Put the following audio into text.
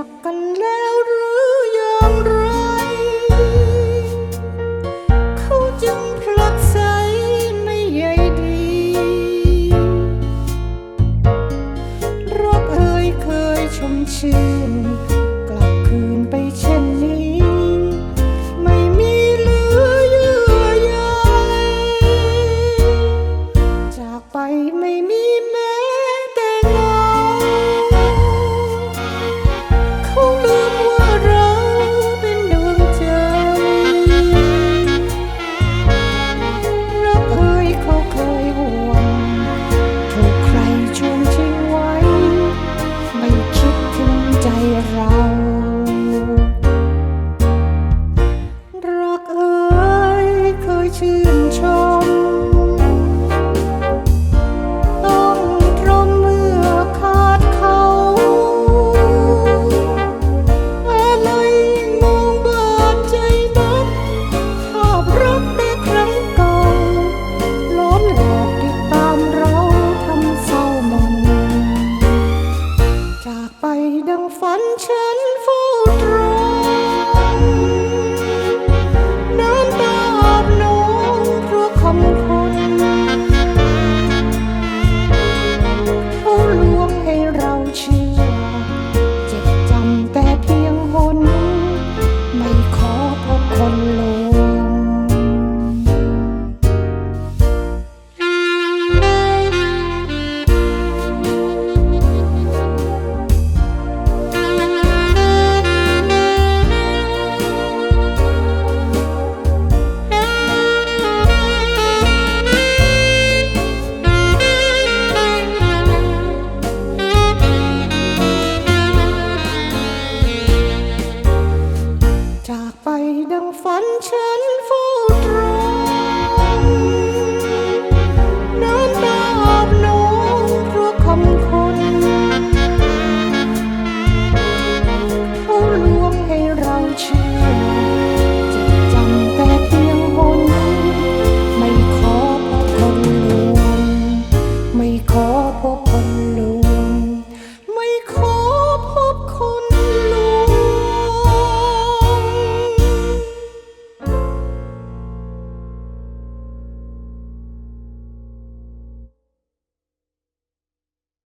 ลักกันแล้วหรืออย่างไร เขาจึงผลักใสไม่ใยดี รักเอ่ยเคยชมชื่น ต้องรมเมื่อขาดเขาอะไรมงบาดใจนักภาพรักแต่ครั้งเก่าล้นหลอกติดตามเราทำเศร้ามองจากไปดังฝันฉันเฝ้ารอ control.